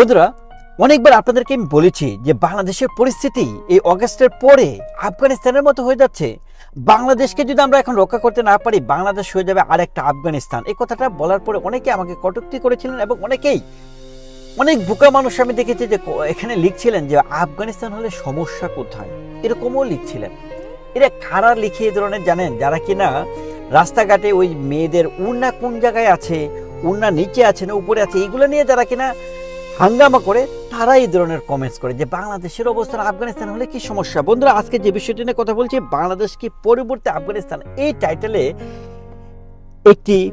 বন্ধুরা, অনেকবার আপনাদেরকে আমি বলেছি যে বাংলাদেশের পরিস্থিতি এই অগস্টের পরে আফগানিস্তানের মতো হয়ে যাচ্ছে। বাংলাদেশকে যদি আমরা এখন রক্ষা করতে না পারি, বাংলাদেশ হয়ে যাবে আরেকটা আফগানিস্তান। এই কথাটা বলার পরে অনেকে আমাকে কটুক্তি করেছিলেন এবং অনেকেই, অনেক বোকা মানুষ আমি দেখেছি যে এখানে লিখছিলেন যে আফগানিস্তান হলে সমস্যা কোথায়? এরকমও লিখছিলেন। এরা খারাপ লিখে এই ধরনের জানেন? যারা কিনা রাস্তাঘাটে ওই মেয়েদের উন্না কোন জায়গায় আছে উন্না নিচে আছে না উপরে আছে এইগুলো নিয়ে যারা কিনা হাঙ্গামা করে তারা এই ধরনের কমেন্টস করে যে বাংলাদেশের অবস্থান আফগানিস্তান হলে কি সমস্যা? বন্ধুরা, আজকে যে বিষয়টি নিয়ে কথা বলছি, বাংলাদেশ কি পরিবর্তে আফগানিস্তান? এই টাইটেলে একটি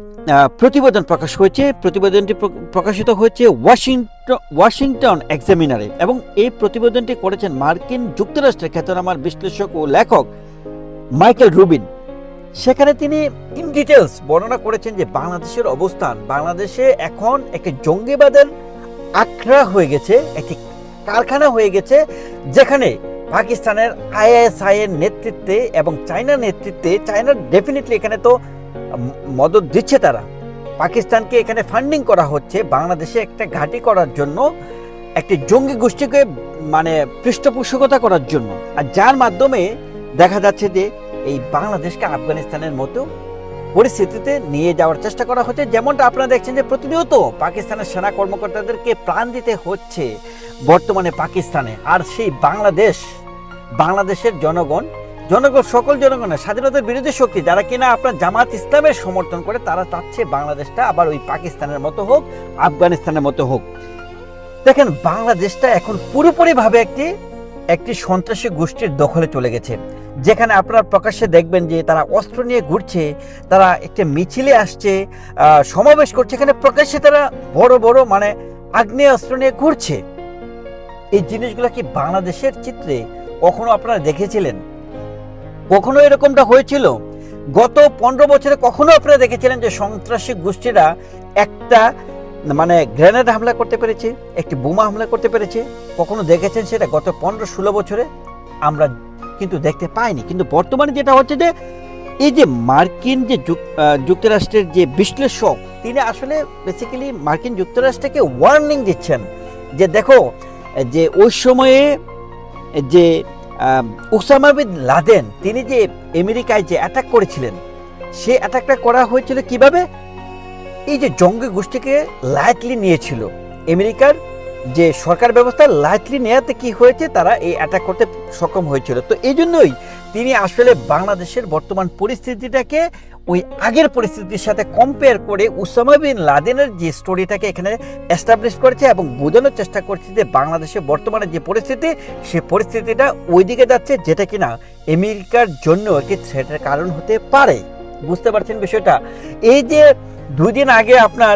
প্রতিবেদন প্রকাশ হয়েছে। প্রতিবেদনটি প্র- প্রকাশিত হয়েছে ওয়াশিংটন ওয়াশিংটন এক্সামিনারে এবং এই প্রতিবেদনটি করেছেন মার্কিন যুক্তরাষ্ট্রের খ্যাতনামার বিশ্লেষক ও লেখক মাইকেল রুবিন। সেখানে তিনি ইন ডিটেলস বর্ণনা করেছেন যে বাংলাদেশের অবস্থান, বাংলাদেশে এখন একটি জঙ্গিবাদের আখড়া হয়ে গেছে, একটি কারখানা হয়ে গেছে, যেখানে পাকিস্তানের আইএসআই এর নেতৃত্বে এবং চায়নার নেতৃত্বে চায়নার ডেফিনেটলি এখানে তো মদত দিচ্ছে তারা। পাকিস্তানকে এখানে ফান্ডিং করা হচ্ছে, বাংলাদেশে একটা ঘাঁটি করার জন্য, একটি জঙ্গি গোষ্ঠীকে মানে পৃষ্ঠপোষকতা করার জন্য। আর যার মাধ্যমে দেখা যাচ্ছে যে, এই বাংলাদেশকে আফগানিস্তানের মতো পরিস্থিতিতে নিয়ে যাওয়ার চেষ্টা করা হচ্ছে। যেমনটা আপনারা দেখছেন যে প্রতিনিয়ত পাকিস্তানের সেনা কর্মকর্তাদেরকে প্রাণ দিতে হচ্ছে বর্তমানে পাকিস্তানে। আর সেই বাংলাদেশ, বাংলাদেশের জনগণ জনগণ, সকল জনগণের স্বাধীনতার বিরোধী শক্তি যারা কিনা আপনার জামাত ইসলামের সমর্থন করে, তারা চাচ্ছে বাংলাদেশটা আবার ওই পাকিস্তানের মতো হোক, আফগানিস্তানের মতো হোক। দেখেন, বাংলাদেশটা এখন পুরোপুরিভাবে একটি একটি সন্ত্রাসী গোষ্ঠীর দখলে চলে গেছে। যেখানে আপনারা প্রকাশ্যে দেখবেন যে তারা অস্ত্র নিয়ে ঘুরছে, তারা একটা মিছিলে আসছে সমাবেশ করছে, এখানে প্রকাশ্যে তারা বড় বড় মানে আগ্নেয় অস্ত্র নিয়ে ঘুরছে। এই জিনিসগুলো কি বাংলাদেশের চিত্রে কখনো আপনারা দেখেছিলেন? কখনো এরকমটা হয়েছিল? গত পনেরো বছরে কখনো আপনারা দেখেছিলেন যে সন্ত্রাসী গোষ্ঠীরা একটা মানে গ্রেনেড হামলা করতে পেরেছে, একটি বোমা হামলা করতে পেরেছে? কখনো দেখেছেন সেটা গত পনেরো ষোলো বছরে? আমরা কিন্তু দেখতে পাইনি। কিন্তু বর্তমানে যেটা হচ্ছে যে, এই যে মার্কিন যে যুক্তরাষ্ট্রের যে বিশ্লেষক, তিনি আসলে বেসিক্যালি মার্কিন যুক্তরাষ্ট্রকে ওয়ার্নিং দিচ্ছেন যে দেখো, যে ওই সময়ে যে ওসামা বিন লাদেন, তিনি যে আমেরিকায় যে অ্যাটাক করেছিলেন, সে অ্যাটাকটা করা হয়েছিল কীভাবে? এই যে জঙ্গি গোষ্ঠীকে লাইটলি নিয়েছিল। আমেরিকার যে সরকার ব্যবস্থা লাইটলি নেওয়াতে কি হয়েছে, তারা এই অ্যাটাক করতে সক্ষম হয়েছিল। তো এই জন্যই তিনি আসলে বাংলাদেশের বর্তমান পরিস্থিতিটাকে ওই আগের পরিস্থিতির সাথে কম্পেয়ার করে উসামা বিন লাদেনের যে স্টোরিটাকে এখানে এস্টাবলিশ করেছে এবং বোঝানোর চেষ্টা করছে যে বাংলাদেশে বর্তমানে যে পরিস্থিতি, সে পরিস্থিতিটা ওইদিকে যাচ্ছে যেটা কিনা আমেরিকার জন্য একটি থ্রেটের কারণ হতে পারে। বুঝতে পারছেন বিষয়টা? এই যে দুদিন আগে আপনার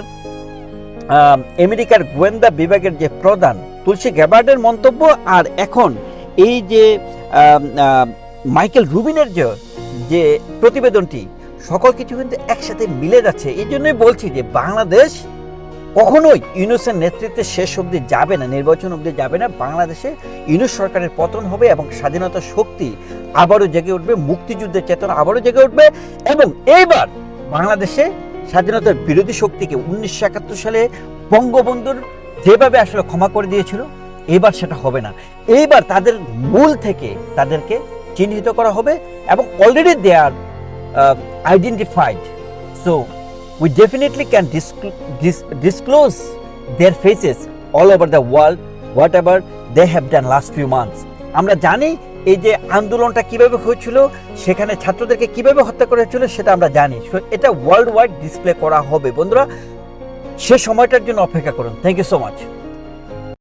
আমেরিকার গোয়েন্দা বিভাগের যে প্রধান তুলসী গ্যাবার্ডের মন্তব্য আর এখন এই যে মাইকেল রুবিনের যে প্রতিবেদনটি, সকল কিছু কিন্তু একসাথে মিলে যাচ্ছে। এই জন্যই বলছি যে বাংলাদেশ কখনোই ইউনুসের নেতৃত্বে শেষ অবধি যাবে না, নির্বাচন অবধি যাবে না। বাংলাদেশে ইউনুস সরকারের পতন হবে এবং স্বাধীনতা শক্তি আবারও জেগে উঠবে, মুক্তিযুদ্ধের চেতনা আবারও জেগে উঠবে এবং এইবার বাংলাদেশে স্বাধীনতার বিরোধী শক্তিকে উনিশশো একাত্তর সালে বঙ্গবন্ধুর যেভাবে আসলে ক্ষমা করে দিয়েছিল, এবার সেটা হবে না। এইবার তাদের মূল থেকে তাদেরকে চিহ্নিত করা হবে এবং already they are identified so definitely can discl- dis- disclose their faces all over the world, whatever they have done last few months. আমরা জানি এই যে আন্দোলনটা কীভাবে হয়েছিল, সেখানে ছাত্রদেরকে কীভাবে হত্যা করা হয়েছিল সেটা আমরা জানি। এটা ওয়ার্ল্ড ওয়াইড ডিসপ্লে করা হবে। বন্ধুরা, সে সময়টার জন্য অপেক্ষা করুন। Thank you so much